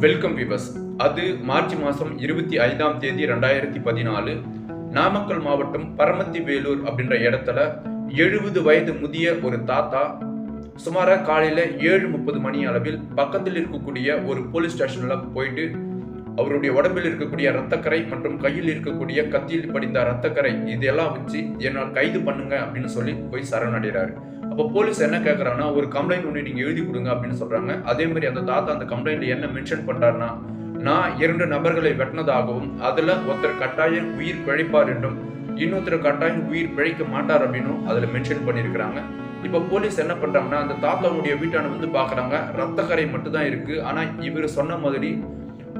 Welcome விவஸ் அது March மாதம் இருபத்தி ஐந்தாம் தேதி ரெண்டாயிரத்தி பதினாலு. நாமக்கல் மாவட்டம் பரமத்தி வேலூர் அப்படின்ற இடத்துல எழுபது வயது முதிய ஒரு தாத்தா சுமாரா காலையில ஏழு முப்பது மணி அளவில் பக்கத்தில் இருக்கக்கூடிய ஒரு போலீஸ் ஸ்டேஷனில் போயிட்டு அவருடைய உடம்பில் இருக்கக்கூடிய ரத்தக்கரை மற்றும் கையில் இருக்கக்கூடிய கத்தியில் படிந்த ரத்தக்கரை இதெல்லாம் வச்சு என்னால் கைது பண்ணுங்க அப்படின்னு சொல்லி போய் சரணடைகிறாரு அப்போ போலீஸ் என்ன கேட்குறாங்கன்னா ஒரு கம்ப்ளைண்ட் ஒன்று நீங்கள் எழுதி கொடுங்க அப்படின்னு சொல்கிறாங்க அதே மாதிரி அந்த தாத்தா அந்த கம்ப்ளைண்ட்ல என்ன மென்ஷன் பண்ணுறாருன்னா நான் இரண்டு நபர்களை வெட்டினதாகவும் அதில் ஒருத்தர் கட்டாயம் உயிர் பிழைப்பார் என்றும் இன்னொருத்தர் கட்டாயம் உயிர் பிழைக்க மாட்டார் அப்படின்னும் அதில் மென்ஷன் பண்ணியிருக்கிறாங்க. இப்போ போலீஸ் என்ன பண்ணுறாங்கன்னா அந்த தாத்தாவுடைய வீட்டான வந்து பார்க்குறாங்க ரத்தக்கரை மட்டும்தான் இருக்குது ஆனால் இவர் சொன்ன மாதிரி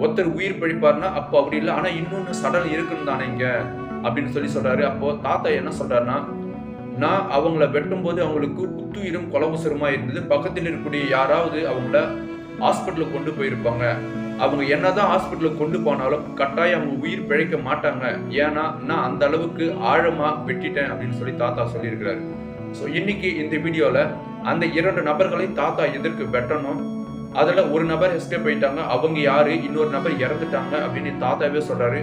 ஒருத்தர் உயிர் பிழைப்பார்னா அப்போ அப்படி இல்லை. ஆனால் இன்னொன்று சடல் இருக்குன்னு தானே இங்கே? அப்படின்னு சொல்லி சொல்கிறாரு அப்போது தாத்தா என்ன சொல்கிறாருன்னா நான் அவங்கள வெட்டும்போது அவங்களுக்கு குத்துயிரும் கொலவசரமா இருந்தது. பக்கத்தில் இருக்கக்கூடிய யாராவது அவங்கள ஹாஸ்பிட்டலுக்கு கொண்டு போயிருப்பாங்க. அவங்க என்னதான் ஹாஸ்பிட்டலுக்கு கொண்டு போனாலும் கட்டாயம் அவங்க உயிர் பிழைக்க மாட்டாங்க. ஏன்னா நான் அந்த அளவுக்கு ஆழமா வெட்டிட்டேன் அப்படின்னு சொல்லி தாத்தா சொல்லியிருக்கிறாரு. ஸோ இன்னைக்கு இந்த வீடியோல அந்த இரண்டு நபர்களை தாத்தா எதிர்க்கு வெட்டணும்? அதில் ஒரு நபர் எஸ்கேப் போயிட்டாங்க அவங்க யாரு? இன்னொரு நபர் இறந்துட்டாங்க அப்படின்னு தாத்தாவே சொல்றாரு.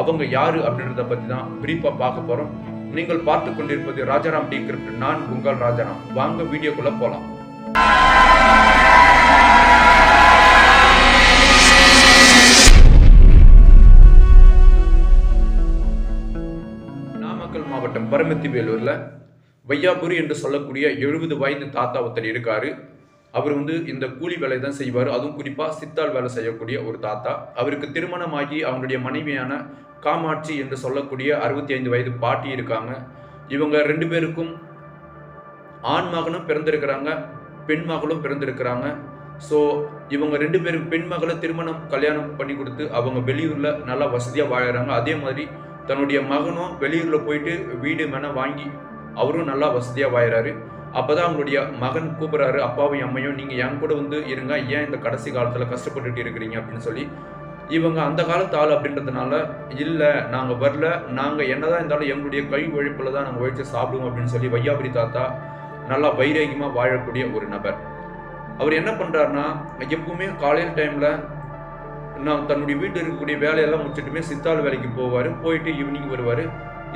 அவங்க யாரு அப்படின்றத பத்தி தான் பிரீஃபா பார்க்க போறோம். நீங்கள் பார்த்து கொண்டிருப்பது ராஜாராம் டி கிரிப்ட் நான் உங்கள் ராஜாராம். வாங்க வீடியோக்குள்ள போலாம். நாமக்கல் மாவட்டம் பரமத்தி வேலூர்ல வையாபுரி என்று சொல்லக்கூடிய எழுபது வயது தாத்தா ஒருத்தர் இருக்காரு. அவர் வந்து இந்த கூலி வேலை தான் செய்வார். அதுவும் குறிப்பாக சித்தாள் வேலை செய்யக்கூடிய ஒரு தாத்தா. அவருக்கு திருமணமாகி அவங்களுடைய மனைவியான காமாட்சி என்று சொல்லக்கூடிய அறுபத்தி ஐந்து வயது பாட்டி இருக்காங்க. இவங்க ரெண்டு பேருக்கும் ஆண் மகனும் பிறந்திருக்கிறாங்க பெண் மகளும் பிறந்திருக்கிறாங்க. ஸோ இவங்க ரெண்டு பேரும் பெண் மகளை திருமணம் கல்யாணம் பண்ணி கொடுத்து அவங்க வெளியூரில் நல்லா வசதியாக வாழறாங்க. அதே மாதிரி தன்னுடைய மகனும் வெளியூரில் போயிட்டு வீடு மனை வாங்கி அவரும் நல்லா வசதியாக வாழறாரு. அப்போதான் அவங்களுடைய மகன் கூப்பிட்றாரு அப்பாவையும் அம்மையும் நீங்கள் என் கூட வந்து இருங்க ஏன் இந்த கடைசி காலத்தில் கஷ்டப்பட்டுட்டு இருக்கிறீங்க? அப்படின்னு சொல்லி இவங்க அந்த காலத்து ஆள் அப்படின்றதுனால இல்லை நாங்கள் வரல நாங்கள் என்னதான் இருந்தாலும் எங்களுடைய கை உழைப்பில் தான் நாங்கள் உழைச்சி சாப்பிடுவோம் அப்படின்னு சொல்லி வையாபுரி தாத்தா நல்லா வைரேகியமாக வாழக்கூடிய ஒரு நபர். அவர் என்ன பண்ணுறாருனா எப்பவுமே காலையில் டைமில் நான் தன்னுடைய வீட்டில் இருக்கக்கூடிய வேலையெல்லாம் முடிச்சுட்டுமே சித்தாள் வேலைக்கு போவார் போயிட்டு ஈவினிங் வருவார்.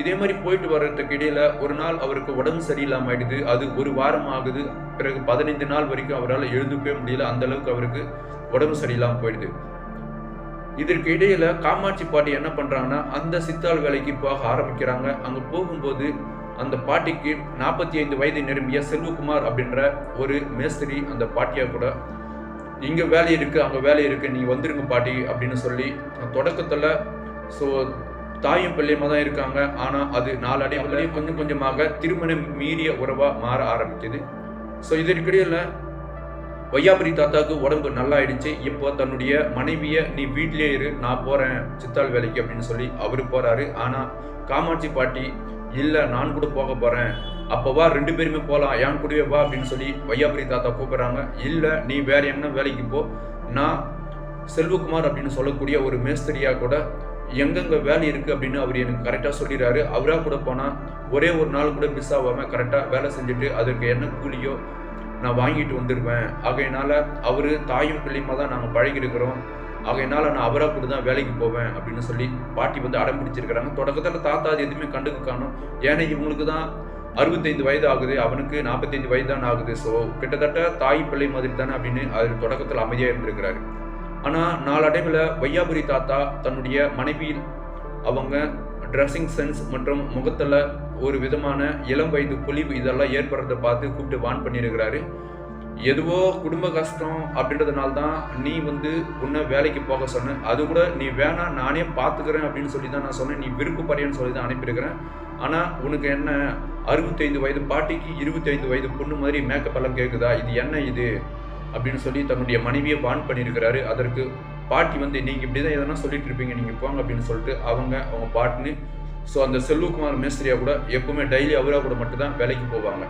இதே மாதிரி போயிட்டு வர்றதுக்கு இடையில ஒரு நாள் அவருக்கு உடம்பு சரியில்லாம ஆயிடுது. அது ஒரு வாரம் ஆகுது. பிறகு பதினைந்து நாள் வரைக்கும் அவரால் எழுந்துக்கவே முடியல. அந்த அளவுக்கு அவருக்கு உடம்பு சரியில்லாம போயிடுது. இதற்கு இடையில காமாட்சி பாட்டி என்ன பண்றாங்கன்னா அந்த சித்தாள் வேலைக்கு போக ஆரம்பிக்கிறாங்க. அங்க போகும்போது அந்த பாட்டிக்கு நாற்பத்தி ஐந்து வயது நிரம்பிய செல்வகுமார் அப்படின்ற ஒரு மேஸ்திரி அந்த பாட்டியா கூட இங்க வேலை இருக்கு அங்க வேலை இருக்கு நீ வந்துருங்க பாட்டி அப்படின்னு சொல்லி தொடக்கத்துல ஸோ தாயும் பிள்ளையுமா தான் இருக்காங்க. ஆனால் அது நாளடைவில் கொஞ்சம் கொஞ்சமாக திருமணம் மீறிய உறவாக மாற ஆரம்பிக்குது. ஸோ இதற்கிடையில் வையாபுரி தாத்தாவுக்கு உடம்பு நல்லா ஆயிடுச்சு இப்போ தன்னுடைய மனைவியை நீ வீட்லயே இரு நான் போறேன் சித்தாள் வேலைக்கு அப்படின்னு சொல்லி அவரு போறாரு. ஆனால் காமாட்சி பாட்டி இல்லை நான் கூட போக போறேன். அப்போ வா ரெண்டு பேருமே போகலாம் என் கூடவே வா அப்படின்னு சொல்லி வையாபுரி தாத்தா கூப்பிடுறாங்க. இல்லை நீ வேற என்ன வேலைக்கு போ. நான் செல்வகுமார் அப்படின்னு சொல்லக்கூடிய ஒரு மேஸ்திரியா கூட எங்கெங்க வேலை இருக்கு அப்படின்னு அவர் எனக்கு கரெக்டாக சொல்லிடுறாரு. அவராக கூட போனால் ஒரே ஒரு நாள் கூட மிஸ் ஆகாமல் கரெக்டாக வேலை செஞ்சுட்டு அதுக்கு என்ன கூலியோ நான் வாங்கிட்டு வந்துடுவேன் ஆகையினால அவர் தாயும் பிள்ளையுமா தான் நாங்கள் பழகிருக்கிறோம் ஆகையினால நான் அவராக கூட தான் வேலைக்கு போவேன் அப்படின்னு சொல்லி பாட்டி வந்து அடம் பிடிச்சிருக்கிறாங்க. தொடக்கத்தில் தாத்தா அது எதுவுமே கண்டுக்கு காணும் ஏன்னா இவங்களுக்கு தான் அறுபத்தைந்து வயது ஆகுது. அவனுக்கு நாற்பத்தைந்து வயது தான் ஆகுது. ஸோ கிட்டத்தட்ட தாய் பிள்ளை மாதிரி தானே அப்படின்னு அது தொடக்கத்தில் அமைதியாக இருந்திருக்கிறாரு. ஆனால் நாளடைவில் வையாபுரி தாத்தா தன்னுடைய மனைவியில் அவங்க ட்ரெஸ்ஸிங் சென்ஸ் மற்றும் முகத்தில் ஒரு விதமான இளம் வயது பொலிவு இதெல்லாம் ஏற்படுறத பார்த்து கூப்பிட்டு வான் பண்ணியிருக்கிறாரு. எதுவோ குடும்ப கஷ்டம் அப்படின்றதுனால தான் நீ வந்து உன்னை வேலைக்கு போக சொன்ன. அது கூட நீ வேணாம் நானே பார்த்துக்கிறேன் அப்படின்னு சொல்லி தான் நான் சொன்னேன். நீ விருப்பப்படுறேன்னு சொல்லி தான் அனுப்பியிருக்கிறேன். ஆனால் உனக்கு என்ன அறுபத்தைந்து வயது பாட்டிக்கு இருபத்தைந்து வயது பொண்ணு மாதிரி மேக்கப் எல்லாம் கேட்குதா இது என்ன இது? அப்படின்னு சொல்லி தன்னுடைய மனைவியை வான் பண்ணியிருக்கிறாரு. அதற்கு பாட்டி வந்து நீங்கள் இப்படி தான் எதனா சொல்லிட்டு இருப்பீங்க நீங்கள் போங்க அப்படின்னு சொல்லிட்டு அவங்க அவங்க பாட்டுன்னு ஸோ அந்த செல்வகுமார் மேஸ்திரியாக கூட எப்பவுமே டெய்லி அவராக கூட மட்டும்தான் வேலைக்கு போவாங்க.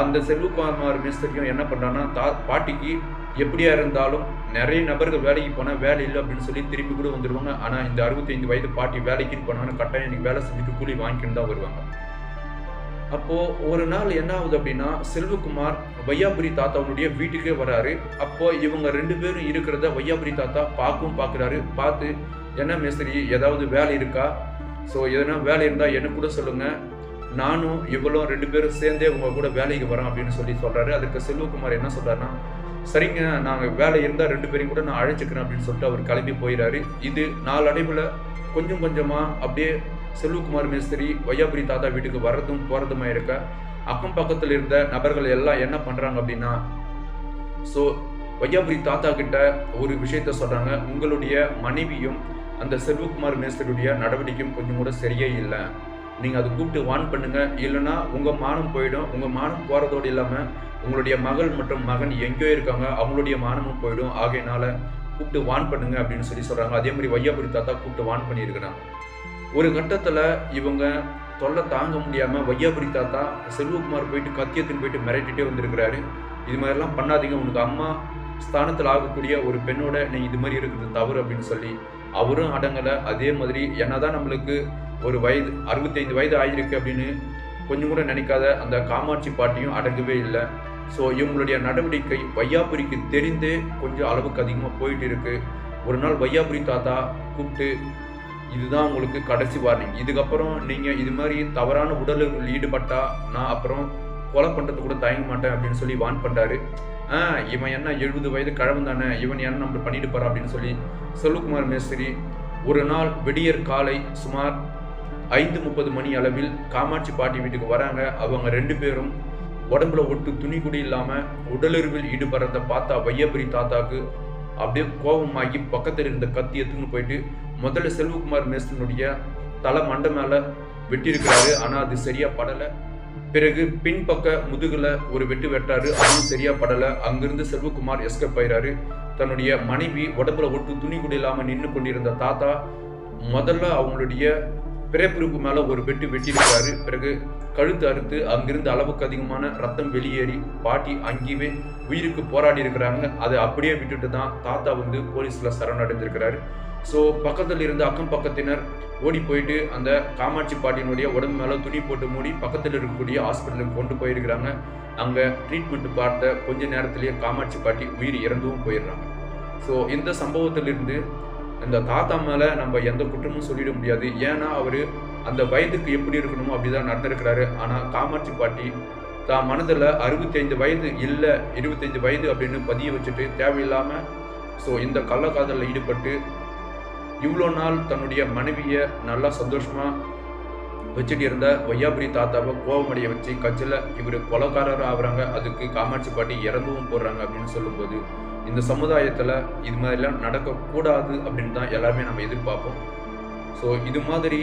அந்த செல்வகுமார் மேஸ்திரியும் என்ன பண்ணுறான்னா தா பாட்டிக்கு எப்படியா இருந்தாலும் நிறைய நபர்கள் வேலைக்கு போனால் வேலை இல்லை அப்படின்னு சொல்லி திரும்பி கூட வந்துடுவாங்க ஆனால் இந்த அறுபத்தைந்து வயது பாட்டி வேலைக்குன்னு போனாங்கன்னு கட்டாயம் எனக்கு வேலை செஞ்சுட்டு கூலி வாங்கிக்கின்னு தான் வருவாங்க. அப்போது ஒரு நாள் என்ன ஆகுது அப்படின்னா செல்வகுமார் வையாபுரி தாத்தாவுடைய வீட்டுக்கே வராரு. அப்போ இவங்க ரெண்டு பேரும் இருக்கிறத வையாபுரி தாத்தா பார்க்கவும் பார்க்குறாரு. பார்த்து என்ன மேஸ்திரி ஏதாவது வேலை இருக்கா? ஸோ எதனா வேலை இருந்தால் என்ன கூட சொல்லுங்கள் நானும் இவளும் ரெண்டு பேரும் சேர்ந்தே உங்க கூட வேலைக்கு வரோம் அப்படின்னு சொல்லி சொல்கிறாரு அதுக்கு செல்வகுமார் என்ன சொல்கிறாருன்னா சரிங்க நாங்கள் வேலை இருந்தால் ரெண்டு பேரையும் கூட நான் அழைச்சிக்கிறேன் அப்படின்னு சொல்லிட்டு அவர் கிளம்பி போயிடாரு இது நாளடைவில் கொஞ்சம் கொஞ்சமாக அப்படியே செல்வகுமார் மேஸ்திரி ஒய்யாபுரி தாத்தா வீட்டுக்கு வர்றதும் போகிறதுமா இருக்க? அக்கம் பக்கத்தில் இருந்த நபர்கள் எல்லாம் என்ன பண்ணுறாங்க அப்படின்னா ஸோ வையாபுரி தாத்தா கிட்ட ஒரு விஷயத்த சொல்கிறாங்க உங்களுடைய மனைவியும் அந்த செல்வகுமார் மேஸ்திரியுடைய நடவடிக்கையும் கொஞ்சம் கூட சரியே இல்லை. நீங்கள் அதை கூப்பிட்டு வான் பண்ணுங்கள் இல்லைன்னா உங்கள் மானம் போயிடும். உங்கள் மானம் போகிறதோடு இல்லாமல் உங்களுடைய மகள் மற்றும் மகன் எங்கேயோ இருக்காங்க. அவங்களுடைய மானமும் போயிடும். ஆகையினால கூப்பிட்டு வான் பண்ணுங்க அப்படின்னு சொல்லி சொல்கிறாங்க அதே மாதிரி வையாபுரி தாத்தா கூப்பிட்டு வான் பண்ணியிருக்கிறாங்க. ஒரு கட்டத்தில் இவங்க தொல்லை தாங்க முடியாமல் வையாபுரி தாத்தா செல்வகுமார் போயிட்டு கத்தியத்தின் போயிட்டு மிரட்டிட்டே வந்திருக்கிறாரு. இது மாதிரிலாம் பண்ணாதீங்க. உனக்கு அம்மா ஸ்தானத்தில் ஆகக்கூடிய ஒரு பெண்ணோட நீ இது மாதிரி இருக்கிறது தவறு அப்படின்னு சொல்லி அவரும் அடங்கலை. அதே மாதிரி என்னதான் நம்மளுக்கு ஒரு வயது அறுபத்தைந்து வயது ஆயிருக்கு அப்படின்னு கொஞ்சம் கூட நினைக்காத அந்த காமாட்சி பாட்டியும் அடங்கவே இல்லை. ஸோ இவங்களுடைய நடவடிக்கை வையாபுரிக்கு தெரிந்தே கொஞ்சம் அளவுக்கு அதிகமாக போயிட்டு இருக்கு. ஒரு நாள் வையாபுரி தாத்தா கூப்பிட்டு இதுதான் உங்களுக்கு கடைசி வார்னிங் இதுக்கப்புறம் நீங்கள் இது மாதிரி தவறான உடலுக்குள் ஈடுபட்டா நான் அப்புறம் கொலை பண்ணுறது கூட தயங்க மாட்டேன் அப்படின்னு சொல்லி வான் பண்ணுறாரு ஆ இவன் என்ன எழுபது வயது கிழவன் தானே இவன் என்ன நம்ம பண்ணிட்டு போகிறான் அப்படின்னு சொல்லி செல்வகுமார் மேஸ்திரி ஒரு நாள் விடியற் காலை சுமார் ஐந்து முப்பது மணி அளவில் காமாட்சி பாட்டி வீட்டுக்கு வராங்க. அவங்க ரெண்டு பேரும் உடம்புல ஒட்டு துணி குடி இல்லாமல் உடலுறவில் ஈடுபடுறத பார்த்தா வையபுரி தாத்தாக்கு அப்படியே கோபமாகி பக்கத்தில் இருந்த கத்தி எடுத்துன்னு போயிட்டு முதல்ல செல்வகுமார் மேசனுடைய தலை மண்டை மேலே வெட்டியிருக்கிறாரு. ஆனால் அது சரியா படலை. பிறகு பின்பக்க முதுகில் ஒரு வெட்டு வெட்டாரு. அதுவும் சரியா படலை. அங்கிருந்து செல்வகுமார் எஸ்கேப் ஆயிறாரு. தன்னுடைய மனைவி உடம்புல ஒட்டு துணி கூட இல்லாமல் நின்று கொண்டிருந்த தாத்தா முதல்ல அவங்களுடைய பிறப்புறுப்பு மேலே ஒரு வெட்டு வெட்டியிருக்காரு. பிறகு கழுத்து அறுத்து அங்கிருந்து அளவுக்கு அதிகமான ரத்தம் வெளியேறி பாட்டி அங்கேயுமே உயிருக்கு போராடி இருக்கிறாங்க. அதை அப்படியே விட்டுட்டு தான் தாத்தா வந்து போலீஸில் சரணடைந்திருக்கிறாரு. ஸோ பக்கத்தில் இருந்த அக்கம் பக்கத்தினர் ஓடி போயிட்டு அந்த காமாட்சி பாட்டியினுடைய உடம்பு மேலே துணி போட்டு மூடி பக்கத்தில் இருக்கக்கூடிய ஹாஸ்பிட்டலுக்கு கொண்டு போயிருக்கிறாங்க. அங்கே ட்ரீட்மெண்ட் பார்த்த கொஞ்ச நேரத்திலேயே காமாட்சி பாட்டி உயிர் இறந்தும் போயிடுறாங்க. ஸோ இந்த சம்பவத்திலிருந்து இந்த தாத்தா மேலே நம்ம எந்த குற்றமும் சொல்லிட முடியாது. ஏன்னா அவர் அந்த வயதுக்கு எப்படி இருக்கணுமோ அப்படிதான் நடந்திருக்கிறாரு. ஆனால் காமாட்சி பாட்டி தான் மனதில் அறுபத்தைந்து வயது இல்லை இருபத்தைந்து வயது அப்படின்னு பதிய வச்சுட்டு தேவையில்லாமல் ஸோ இந்த கள்ளக்காதலில் ஈடுபட்டு இவ்வளோ நாள் தன்னுடைய மனைவியை நல்லா சந்தோஷமாக வச்சுட்டு இருந்த வையாபுரி தாத்தாவை கோவமடைய வச்சு கட்சியில் இவர் கொலக்காரர் ஆகுறாங்க. அதுக்கு காமாட்சி பாட்டி இறந்தும் போடுறாங்க அப்படின்னு சொல்லும்போது இந்த சமுதாயத்தில் இது மாதிரிலாம் நடக்கக்கூடாது அப்படின்னு தான் எல்லாருமே நம்ம எதிர்பார்ப்போம். ஸோ இது மாதிரி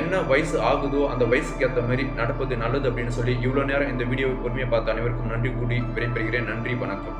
என்ன வயசு ஆகுதோ அந்த வயசுக்கு ஏற்ற மாதிரி நடப்பது நல்லது அப்படின்னு சொல்லி இவ்வளோ நேரம் இந்த வீடியோவை பொறுமையாக பார்த்த அனைவருக்கும் நன்றி கூடி விடைபெறுகிறேன். நன்றி வணக்கம்.